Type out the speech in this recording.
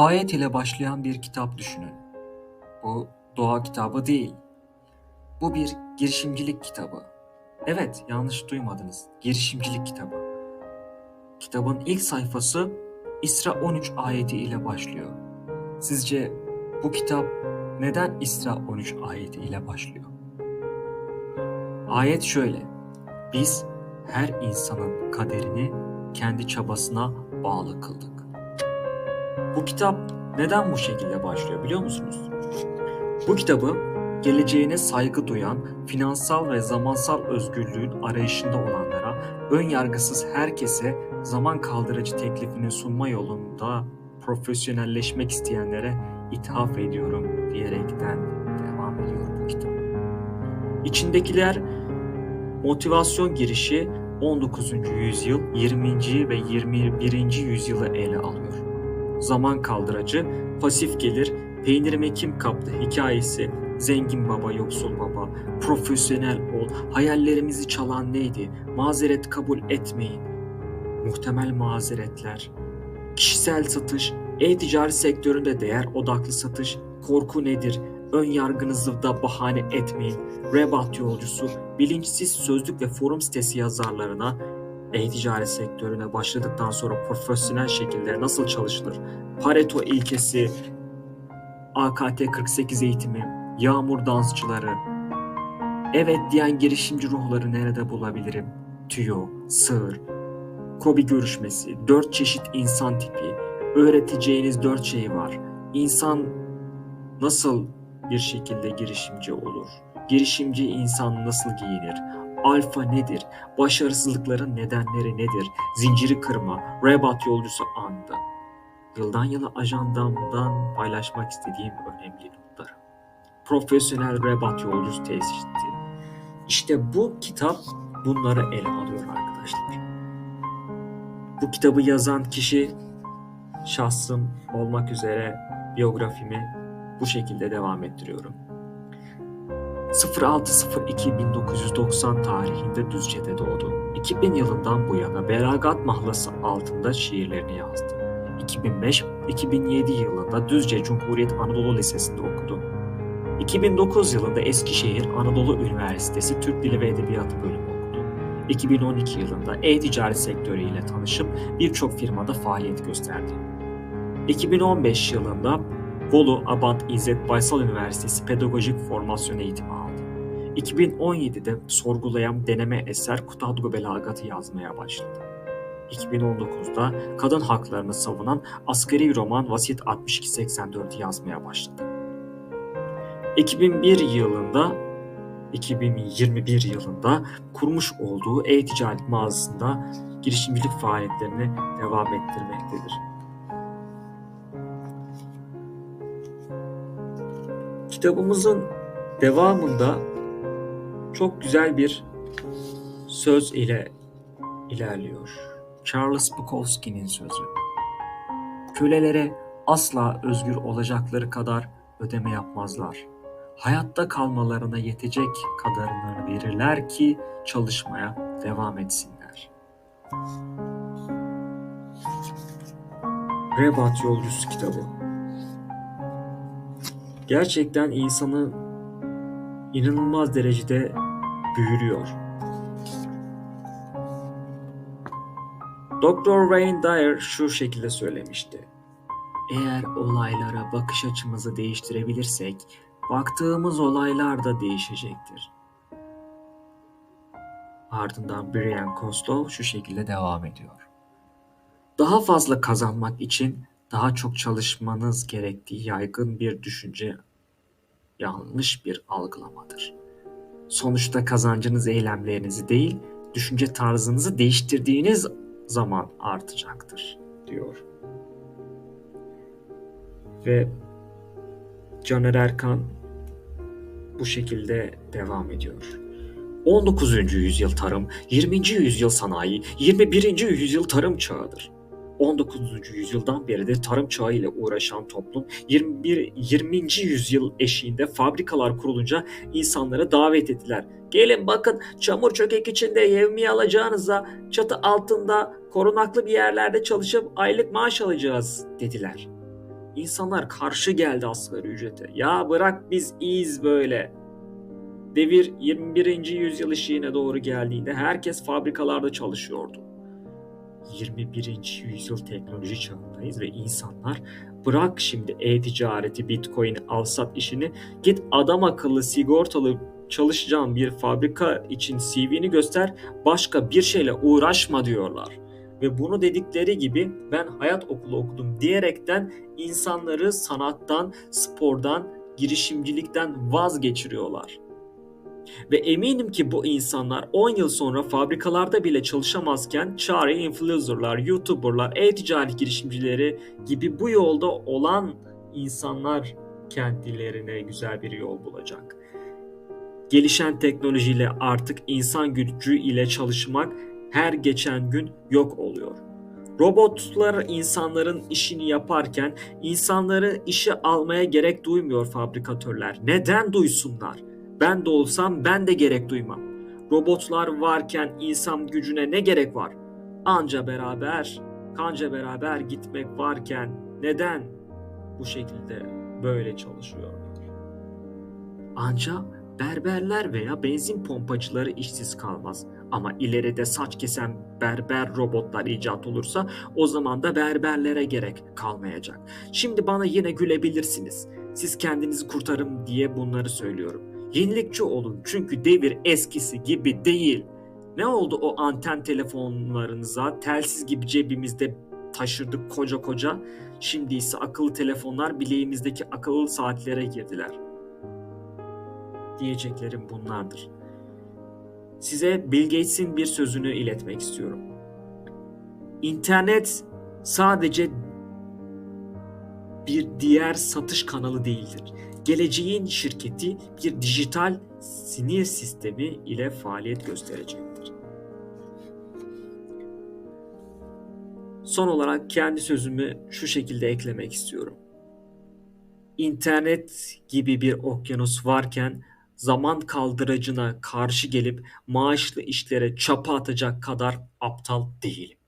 Ayet ile başlayan bir kitap düşünün. Bu doğa kitabı değil. Bu bir girişimcilik kitabı. Evet, yanlış duymadınız. Girişimcilik kitabı. Kitabın ilk sayfası İsra 13 ayeti ile başlıyor. Sizce bu kitap neden İsra 13 ayeti ile başlıyor? Ayet şöyle. Biz her insanın kaderini kendi çabasına bağlı kıldık. Bu kitap neden bu şekilde başlıyor biliyor musunuz? Bu kitabı geleceğine saygı duyan, finansal ve zamansal özgürlüğün arayışında olanlara, ön yargısız herkese zaman kaldırıcı teklifini sunma yolunda profesyonelleşmek isteyenlere ithaf ediyorum diyerekten devam ediyor bu kitap. İçindekiler motivasyon girişi 19. yüzyıl, 20. ve 21. yüzyılı ele alıyor. Zaman kaldırıcı, pasif gelir, peynirimi kim kaptı hikayesi, zengin baba, yoksul baba, profesyonel ol, hayallerimizi çalan neydi, mazeret kabul etmeyin, muhtemel mazeretler, kişisel satış, e-ticaret sektöründe değer odaklı satış, korku nedir, ön yargınızı da bahane etmeyin, Rebat yolcusu, bilinçsiz sözlük ve forum sitesi yazarlarına, e-ticaret sektörüne başladıktan sonra profesyonel şekilde nasıl çalışılır, Pareto ilkesi, AKT 48 eğitimi, yağmur dansçıları, evet diyen girişimci ruhları nerede bulabilirim, tüyo, sığır, Kobi görüşmesi, dört çeşit insan tipi, öğreteceğiniz dört şey var. İnsan nasıl bir şekilde girişimci olur? Girişimci insan nasıl giyinir? Alfa nedir? Başarısızlıkların nedenleri nedir? Zinciri kırma, Rebat yolcusu andı. Yıldan yıla ajandamdan paylaşmak istediğim önemli notlar. Profesyonel Rebat yolcusu tesisi. İşte bu kitap bunları ele alıyor arkadaşlar. Bu kitabı yazan kişi şahsım olmak üzere biyografimi bu şekilde devam ettiriyorum. 06.02.1990 tarihinde Düzce'de doğdu. 2000 yılından bu yana Belagat Mahlası altında şiirlerini yazdı. 2005-2007 yılında Düzce Cumhuriyet Anadolu Lisesi'nde okudu. 2009 yılında Eskişehir Anadolu Üniversitesi Türk Dili ve Edebiyatı bölümü okudu. 2012 yılında e-ticaret sektörüyle tanışıp birçok firmada faaliyet gösterdi. 2015 yılında Bolu Abant İzzet Baysal Üniversitesi Pedagojik Formasyon Eğitimi aldı. 2017'de sorgulayan deneme eser Kutadgu Belagat'ı yazmaya başladı. 2019'da kadın haklarını savunan askeri roman Vasiyet 6284'ü yazmaya başladı. 2001 yılında 2021 yılında kurmuş olduğu e-ticaret mağazasında girişimcilik faaliyetlerini devam ettirmektedir. Kitabımızın devamında çok güzel bir söz ile ilerliyor. Charles Bukowski'nin sözü. Kölelere asla özgür olacakları kadar ödeme yapmazlar. Hayatta kalmalarına yetecek kadarını verirler ki çalışmaya devam etsinler. Rebat Yolcusu kitabı gerçekten insanı inanılmaz derecede büyülüyor. Dr. Wayne Dyer şu şekilde söylemişti. Eğer olaylara bakış açımızı değiştirebilirsek, baktığımız olaylar da değişecektir. Ardından Brian Costello şu şekilde devam ediyor. Daha fazla kazanmak için daha çok çalışmanız gerektiği yaygın bir düşünce yanlış bir algılamadır. Sonuçta kazancınız eylemlerinizi değil, düşünce tarzınızı değiştirdiğiniz zaman artacaktır diyor. Ve Caner Erkan bu şekilde devam ediyor. 19. yüzyıl tarım, 20. yüzyıl sanayi, 21. yüzyıl tarım çağıdır. 19. yüzyıldan beridir tarım çağı ile uğraşan toplum 21 20. yüzyıl eşiğinde fabrikalar kurulunca insanlara davet ettiler. Gelin bakın çamur çökek içinde yevmiye alacağınıza çatı altında korunaklı bir yerlerde çalışıp aylık maaş alacağız dediler. İnsanlar karşı geldi asgari ücrete. Ya bırak biz iyiyiz böyle. Devir 21. yüzyıl eşiğine doğru geldiğinde herkes fabrikalarda çalışıyordu. 21. yüzyıl teknoloji çağındayız ve insanlar bırak şimdi e-ticareti, bitcoin, alsat işini git adam akıllı sigortalı çalışacağın bir fabrika için CV'ni göster başka bir şeyle uğraşma diyorlar. Ve bunu dedikleri gibi ben hayat okulu okudum diyerekten insanları sanattan, spordan, girişimcilikten vazgeçiriyorlar. Ve eminim ki bu insanlar 10 yıl sonra fabrikalarda bile çalışamazken çare influencerlar, youtuberlar, e-ticaret girişimcileri gibi bu yolda olan insanlar kendilerine güzel bir yol bulacak. Gelişen teknolojiyle artık insan gücü ile çalışmak her geçen gün yok oluyor. Robotlar insanların işini yaparken insanları işe almaya gerek duymuyor fabrikatörler. Neden duysunlar? Ben de olsam ben de gerek duymam. Robotlar varken insan gücüne ne gerek var? Anca beraber, kanca beraber gitmek varken neden bu şekilde böyle çalışıyorlar? Anca berberler veya benzin pompacıları işsiz kalmaz. Ama ileride saç kesen berber robotlar icat olursa o zaman da berberlere gerek kalmayacak. Şimdi bana yine gülebilirsiniz. Siz kendinizi kurtarın diye bunları söylüyorum. Yenilikçi olun çünkü devir eskisi gibi değil. Ne oldu o anten telefonlarınıza telsiz gibi cebimizde taşırdık koca koca. Şimdi ise akıllı telefonlar bileğimizdeki akıllı saatlere girdiler. Diyeceklerim bunlardır. Size Bill Gates'in bir sözünü iletmek istiyorum. İnternet sadece bir diğer satış kanalı değildir. Geleceğin şirketi bir dijital sinir sistemi ile faaliyet gösterecektir. Son olarak kendi sözümü şu şekilde eklemek istiyorum. İnternet gibi bir okyanus varken zaman kaldıracına karşı gelip maaşlı işlere çapa atacak kadar aptal değilim.